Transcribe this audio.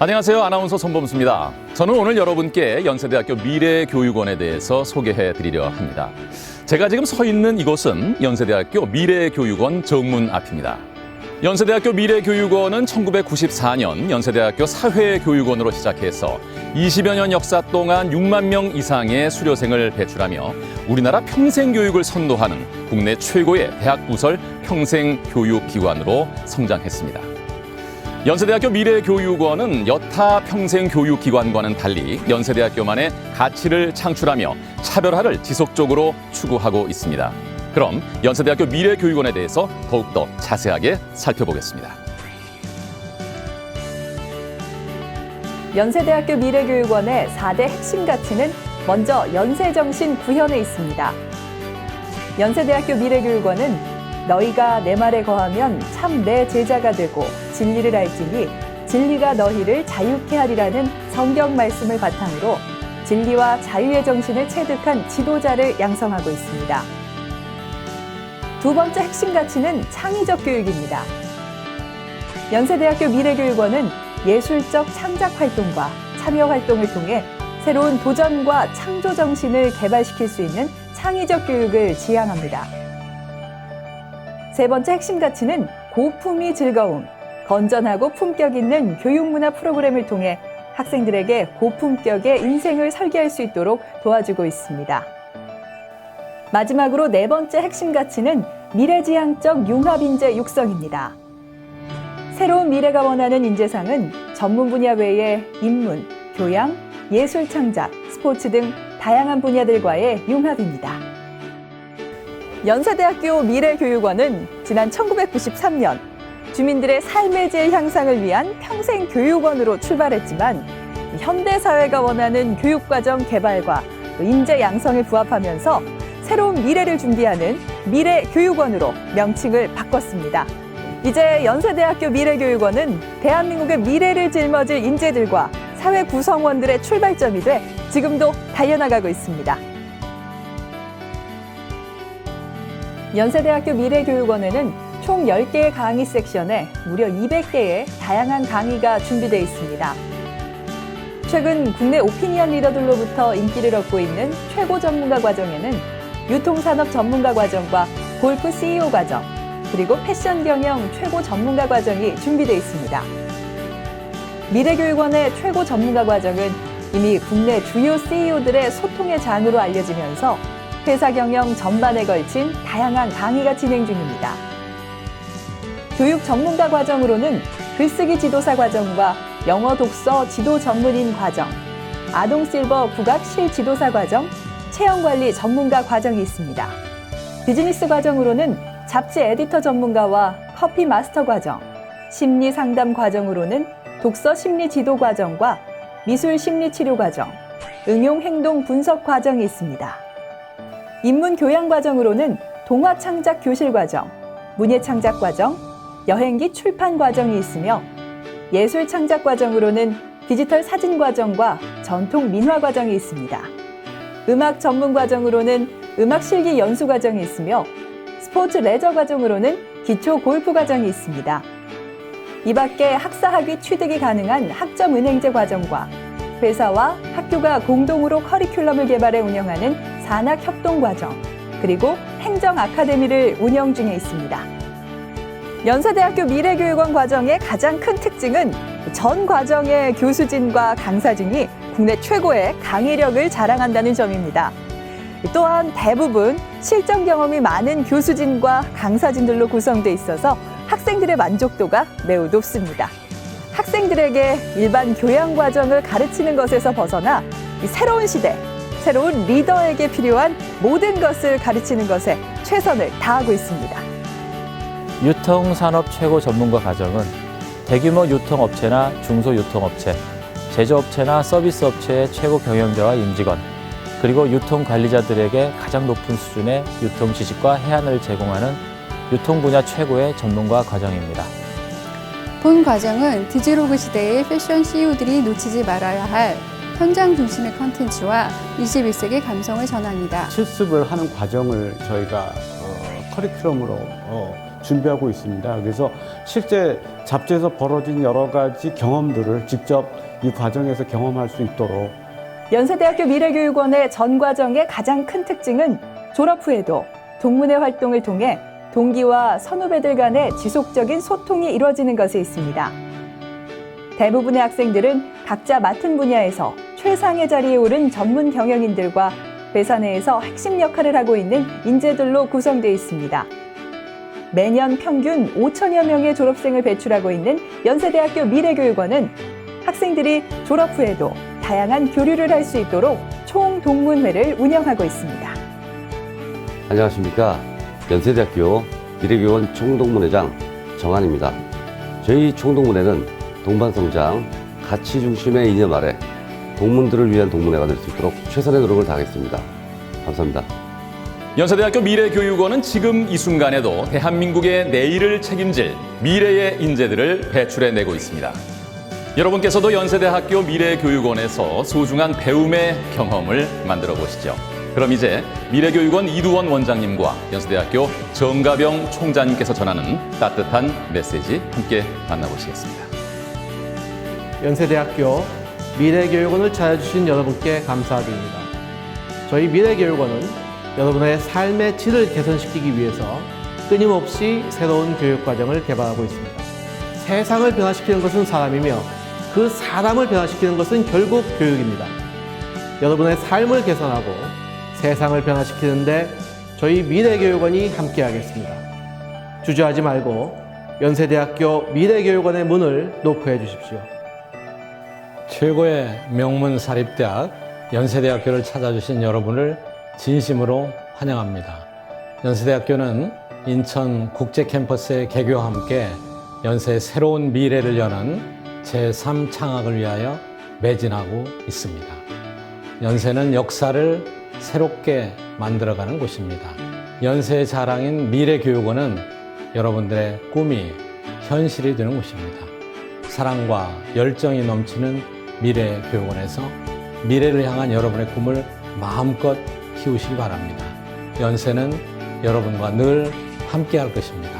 안녕하세요. 아나운서 손범수입니다. 저는 오늘 여러분께 연세대학교 미래교육원에 대해서 소개해 드리려 합니다. 제가 지금 서 있는 이곳은 연세대학교 미래교육원 정문 앞입니다. 연세대학교 미래교육원은 1994년 연세대학교 사회교육원으로 시작해서 20여 년 역사 동안 6만 명 이상의 수료생을 배출하며 우리나라 평생교육을 선도하는 국내 최고의 대학 부설 평생교육기관으로 성장했습니다. 연세대학교 미래교육원은 여타 평생교육기관과는 달리 연세대학교만의 가치를 창출하며 차별화를 지속적으로 추구하고 있습니다. 그럼 연세대학교 미래교육원에 대해서 더욱더 자세하게 살펴보겠습니다. 연세대학교 미래교육원의 4대 핵심 가치는 먼저 연세정신 구현에 있습니다. 연세대학교 미래교육원은 너희가 내 말에 거하면 참 내 제자가 되고 진리를 알지니 진리가 너희를 자유케 하리라는 성경 말씀을 바탕으로 진리와 자유의 정신을 체득한 지도자를 양성하고 있습니다. 두 번째 핵심 가치는 창의적 교육입니다. 연세대학교 미래교육원은 예술적 창작 활동과 참여 활동을 통해 새로운 도전과 창조 정신을 개발시킬 수 있는 창의적 교육을 지향합니다. 세 번째 핵심 가치는 고품위 즐거움, 건전하고 품격 있는 교육문화 프로그램을 통해 학생들에게 고품격의 인생을 설계할 수 있도록 도와주고 있습니다. 마지막으로 네 번째 핵심 가치는 미래지향적 융합인재 육성입니다. 새로운 미래가 원하는 인재상은 전문 분야 외에 인문, 교양, 예술 창작, 스포츠 등 다양한 분야들과의 융합입니다. 연세대학교 미래교육원은 지난 1993년 주민들의 삶의 질 향상을 위한 평생 교육원으로 출발했지만 현대 사회가 원하는 교육과정 개발과 인재 양성에 부합하면서 새로운 미래를 준비하는 미래 교육원으로 명칭을 바꿨습니다. 이제 연세대학교 미래교육원은 대한민국의 미래를 짊어질 인재들과 사회 구성원들의 출발점이 돼 지금도 달려나가고 있습니다. 연세대학교 미래교육원에는 총 10개의 강의 섹션에 무려 200개의 다양한 강의가 준비되어 있습니다. 최근 국내 오피니언 리더들로부터 인기를 얻고 있는 최고 전문가 과정에는 유통산업 전문가 과정과 골프 CEO 과정, 그리고 패션 경영 최고 전문가 과정이 준비되어 있습니다. 미래교육원의 최고 전문가 과정은 이미 국내 주요 CEO들의 소통의 장으로 알려지면서 회사 경영 전반에 걸친 다양한 강의가 진행 중입니다. 교육 전문가 과정으로는 글쓰기 지도사 과정과 영어 독서 지도 전문인 과정, 아동 실버 국악 실 지도사 과정, 체형 관리 전문가 과정이 있습니다. 비즈니스 과정으로는 잡지 에디터 전문가와 커피 마스터 과정, 심리 상담 과정으로는 독서 심리 지도 과정과 미술 심리 치료 과정, 응용 행동 분석 과정이 있습니다. 인문 교양 과정으로는 동화 창작 교실 과정, 문예 창작 과정, 여행기 출판 과정이 있으며 예술 창작 과정으로는 디지털 사진 과정과 전통 민화 과정이 있습니다. 음악 전문 과정으로는 음악 실기 연수 과정이 있으며 스포츠 레저 과정으로는 기초 골프 과정이 있습니다. 이 밖에 학사 학위 취득이 가능한 학점 은행제 과정과 회사와 학교가 공동으로 커리큘럼을 개발해 운영하는 산학 협동 과정, 그리고 행정 아카데미를 운영 중에 있습니다. 연세대학교 미래교육원 과정의 가장 큰 특징은 전 과정의 교수진과 강사진이 국내 최고의 강의력을 자랑한다는 점입니다. 또한 대부분 실전 경험이 많은 교수진과 강사진들로 구성돼 있어서 학생들의 만족도가 매우 높습니다. 학생들에게 일반 교양 과정을 가르치는 것에서 벗어나 이 새로운 시대, 새로운 리더에게 필요한 모든 것을 가르치는 것에 최선을 다하고 있습니다. 유통산업 최고 전문가 과정은 대규모 유통업체나 중소유통업체, 제조업체나 서비스업체의 최고 경영자와 임직원, 그리고 유통관리자들에게 가장 높은 수준의 유통 지식과 해안을 제공하는 유통 분야 최고의 전문가 과정입니다. 본 과정은 디지로그 시대의 패션 CEO들이 놓치지 말아야 할 현장 중심의 컨텐츠와 21세기 감성을 전합니다. 실습을 하는 과정을 저희가 어, 커리큘럼으로 어, 준비하고 있습니다. 그래서 실제 잡지에서 벌어진 여러 가지 경험들을 직접 이 과정에서 경험할 수 있도록 연세대학교 미래교육원의 전 과정의 가장 큰 특징은 졸업 후에도 동문회 활동을 통해 동기와 선후배들 간의 지속적인 소통이 이루어지는 것에 있습니다. 대부분의 학생들은 각자 맡은 분야에서 최상의 자리에 오른 전문 경영인들과 회사 내에서 핵심 역할을 하고 있는 인재들로 구성되어 있습니다. 매년 평균 5천여 명의 졸업생을 배출하고 있는 연세대학교 미래교육원은 학생들이 졸업 후에도 다양한 교류를 할 수 있도록 총동문회를 운영하고 있습니다. 안녕하십니까. 연세대학교 미래교원 총동문회장 정한입니다. 저희 총동문회는 동반성장, 가치 중심의 이념 아래 동문들을 위한 동문회가 될 수 있도록 최선의 노력을 다하겠습니다. 감사합니다. 연세대학교 미래교육원은 지금 이 순간에도 대한민국의 내일을 책임질 미래의 인재들을 배출해내고 있습니다. 여러분께서도 연세대학교 미래교육원에서 소중한 배움의 경험을 만들어 보시죠. 그럼 이제 미래교육원 이두원 원장님과 연세대학교 정가병 총장님께서 전하는 따뜻한 메시지 함께 만나보시겠습니다. 연세대학교 미래교육원을 찾아주신 여러분께 감사드립니다. 저희 미래교육원은 여러분의 삶의 질을 개선시키기 위해서 끊임없이 새로운 교육과정을 개발하고 있습니다. 세상을 변화시키는 것은 사람이며 그 사람을 변화시키는 것은 결국 교육입니다. 여러분의 삶을 개선하고 세상을 변화시키는데 저희 미래교육원이 함께하겠습니다. 주저하지 말고 연세대학교 미래교육원의 문을 노크해 주십시오. 최고의 명문 사립대학 연세대학교를 찾아주신 여러분을 진심으로 환영합니다. 연세대학교는 인천 국제 캠퍼스의 개교와 함께 연세의 새로운 미래를 여는 제3 창학을 위하여 매진하고 있습니다. 연세는 역사를 새롭게 만들어가는 곳입니다. 연세의 자랑인 미래교육원은 여러분들의 꿈이 현실이 되는 곳입니다. 사랑과 열정이 넘치는 미래교육원에서 미래를 향한 여러분의 꿈을 마음껏 키우시기 바랍니다. 연세는 여러분과 늘 함께 할 것입니다.